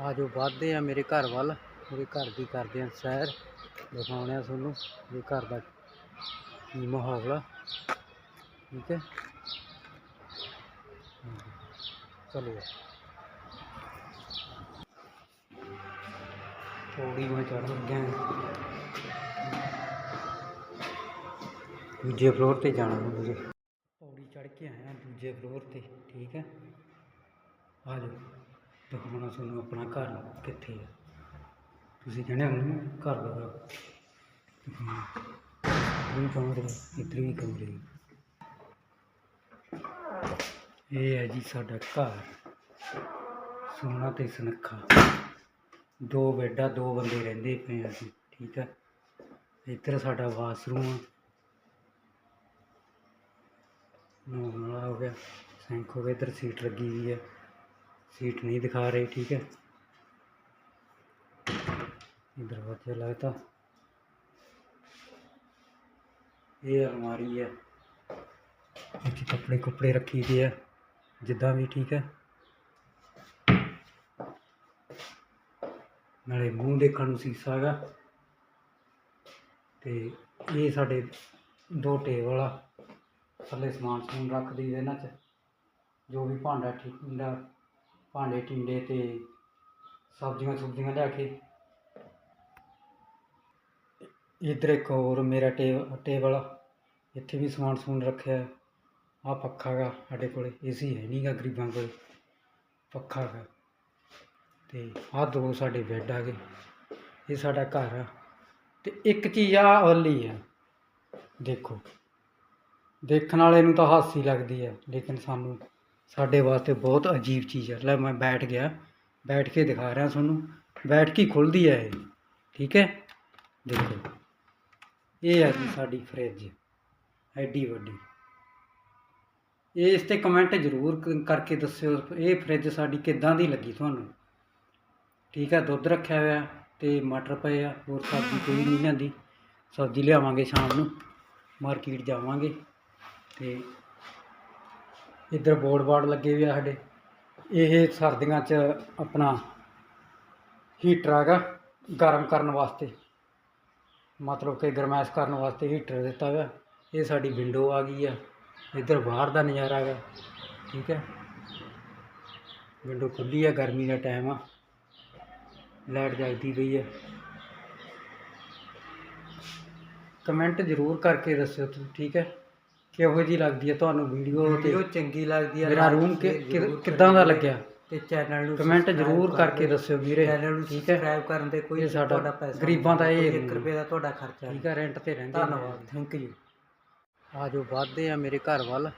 ਆ ਜੋ ਵੱਧਦੇ ਆ ਮੇਰੇ ਘਰ ਵੱਲ, ਮੇਰੇ ਘਰ ਦੀ ਕਰਦੇ ਆ ਸੈਰ, ਦਿਖਾਉਣੇ ਆ ਤੁਹਾਨੂੰ ਇਹ ਘਰ ਦਾ ਕੀ ਮਾਹੌਲ ਆ। ਠੀਕ ਹੈ? ਚਲੋ। ਪੌੜੀ ਮੈਂ ਚੜ੍ਹ ਲੱਗਿਆ। ਦੂਜੇ ਫਲੋਰ ਤੇ ਜਾਣਾ ਮੁझे ਪੌੜੀ ਚੜ੍ਹ ਕੇ ਆਇਆ ਦੂਜੇ ਫਲੋਰ ਤੇ, ਠੀਕ ਹੈ? ਆ ਜਾਓ ਦਿਖਾਉਣਾ ਤੁਹਾਨੂੰ ਆਪਣਾ ਘਰ ਕਿੱਥੇ ਹੈ ਤੁਸੀਂ ਕਹਿੰਦੇ ਹੋ ਘਰ ਦਾ ਇਹ ਕਮਰੇ ਇੱਧਰ ਵੀ ਕਮਰੇ ਇਹ ਹੈ ਜੀ ਸਾਡਾ ਘਰ। ਸੋਹਣਾ ਤੇ ਸੁਨੱਖਾ। ਦੋ ਬੈੱਡਾਂ ਦੋ ਬੰਦੇ ਰਹਿੰਦੇ ਪਏ ਆ ਅਸੀਂ, ਠੀਕ ਹੈ ਇੱਧਰ ਸਾਡਾ ਵਾਸ਼ਰੂਮ ਆ। ਨਹਾਉਣ ਹੋ ਗਿਆ। ਸਿੰਕ ਹੋ ਗਿਆ, ਇੱਧਰ ਸੀਟ ਲੱਗੀ ਹੋਈ ਹੈ सीट नहीं दिखा रही ठीक है ये दरवाजा लगता ये अलमारी है ਵਿੱਚ ਕੱਪੜੇ ਕੁਪੜੇ ਰੱਖੀ ਦੇ ਆ ਜਿੱਦਾਂ ਵੀ ਠੀਕ ਹੈ ਨਾਲੇ ਮੂੰਹ ਦੇਖਣ ਨੂੰ ਸੀਸਾ ਹੈਗਾ ਤੇ ਇਹ ਸਾਡੇ ਦੋ ਟੇਬਲ ਆ ਥੱਲੇ ਸਮਾਨ ਸਮੂਨ ਰੱਖ ਦਈਦਾ ਇਹਨਾਂ 'ਚ ਜੋ ਵੀ ਭਾਂਡਾ ਠਿੰਡਾ ਭਾਂਡੇ, ਟਿੰਡੇ ਤੇ ਸਬਜ਼ੀਆਂ ਸੁਬਜ਼ੀਆਂ ਲਿਆ ਕੇ। ਇੱਧਰ ਇੱਕ ਹੋਰ ਮੇਰਾ ਟੇ- ਟੇਬਲ ਆ। ਇੱਥੇ ਵੀ ਸਮਾਨ ਸਮੂਨ ਰੱਖਿਆ। ਆ ਪੱਖਾ ਗਾ ਸਾਡੇ ਕੋਲੇ, ਏਸੀ ਹੈ ਨਹੀਂਗਾ ਗਰੀਬਾਂ ਕੋਲ। ਪੱਖਾ ਗਾ। ਤੇ ਆਹ ਦੋ ਸਾਡੇ ਬੈੱਡ ਆ ਗਏ। ਇਹ ਸਾਡਾ ਘਰ ਆ। ਤੇ ਇੱਕ ਚੀਜ਼ ਆ ਓਲੀ ਆ। ਦੇਖੋ। ਦੇਖਣ ਵਾਲੇ ਨੂੰ ਤਾਂ ਹਾਸੀ ਲੱਗਦੀ ਆ, ਲੇਕਿਨ ਸਾਨੂੰ ਸਾਡੇ ਵਾਸਤੇ ਬਹੁਤ ਅਜੀਬ ਚੀਜ਼ ਹੈ। ਲੈ ਮੈਂ ਬੈਠ ਗਿਆ, ਬੈਠ ਕੇ ਦਿਖਾ ਰਿਹਾ ਤੁਹਾਨੂੰ, ਬੈਠ ਕੇ ਖੁੱਲਦੀ ਹੈ ਇਹ, ਠੀਕ ਹੈ? ਦੇਖੋ, ਇਹ ਹੈ ਜੀ ਸਾਡੀ ਫ੍ਰਿਜ, ਐਡੀ ਵੱਡੀ। ਇਹ ਇਸ ਤੇ ਕਮੈਂਟ ਜ਼ਰੂਰ ਕਰਕੇ ਦੱਸਿਓ, ਇਹ ਫ੍ਰਿਜ ਸਾਡੀ ਕਿੱਦਾਂ ਦੀ ਲੱਗੀ ਤੁਹਾਨੂੰ? ਠੀਕ ਹੈ, ਦੁੱਧ ਰੱਖਿਆ ਹੋਇਆ, ਤੇ ਮਟਰ ਪਏ ਆ, ਹੋਰ ਸਬਜ਼ੀ ਕੋਈ ਨਹੀਂ ਲਿਆਂਦੀ। ਸਬਜ਼ੀ ਲਿਆਵਾਂਗੇ ਸ਼ਾਮ ਨੂੰ, ਮਾਰਕੀਟ ਜਾਵਾਂਗੇ, ਤੇ ਇੱਧਰ ਬੋਰਡ ਬਾਰਡ ਲੱਗੇ ਵੀ ਆ ਸਾਡੇ। ਇਹ ਸਰਦੀਆਂ 'ਚ ਆਪਣਾ ਹੀਟਰ ਹੈਗਾ ਗਰਮ ਕਰਨ ਵਾਸਤੇ। ਮਤਲਬ ਕਿ ਗਰਮੈਸ਼ ਕਰਨ ਵਾਸਤੇ ਹੀਟਰ ਦਿੱਤਾ ਹੋਇਆ। ਇਹ ਸਾਡੀ ਵਿੰਡੋ ਆ ਗਈ ਆ। ਇੱਧਰ ਬਾਹਰ ਦਾ ਨਜ਼ਾਰਾ ਹੈਗਾ। ਠੀਕ ਹੈ। ਵਿੰਡੋ ਖੁੱਲੀ ਆ, ਗਰਮੀ ਦਾ ਟਾਈਮ ਆ। ਲਾਈਟ ਜਗਦੀ ਪਈ ਹੈ ਕਮੈਂਟ ਜ਼ਰੂਰ ਕਰਕੇ ਦੱਸਿਓ ਤੁਸੀਂ, ਠੀਕ ਹੈ। ਕਿਹੋ ਜੀ ਲੱਗਦੀ ਹੈ ਤੁਹਾਨੂੰ ਵੀਡੀਓ ਤੇ? ਵੀਡੀਓ ਚੰਗੀ ਲੱਗਦੀ ਹੈ ਮੇਰਾ ਰੂਮ ਕਿੱਦਾਂ ਦਾ ਲੱਗਿਆ? ਤੇ ਚੈਨਲ ਨੂੰ ਕਮੈਂਟ subscribe ਜ਼ਰੂਰ ਕਰ ਕਰਕੇ ਦਿਓ। ਦੱਸਿਓ ਵੀਰੇ ਚੈਨਲ ਨੂੰ ਠੀਕ ਹੈ? ਸਬਸਕ੍ਰਾਈਬ ਕਰਨ ਦੇ ਕੋਈ ਇਹ ਸਾਡਾ ਤੁਹਾਡਾ ਪੈਸਾ ਗਰੀਬਾਂ ਦਾ ਇਹ 1 ਰੁਪਏ ਦਾ ਤੁਹਾਡਾ ਖਰਚਾ ਠੀਕ ਹੈ ਰੈਂਟ ਤੇ ਰਹਿੰਦੇ ਧੰਨਵਾਦ ਥੈਂਕ ਯੂ ਆ ਜੋ ਵੱਧਦੇ ਆ ਮੇਰੇ ਘਰ ਵੱਲ।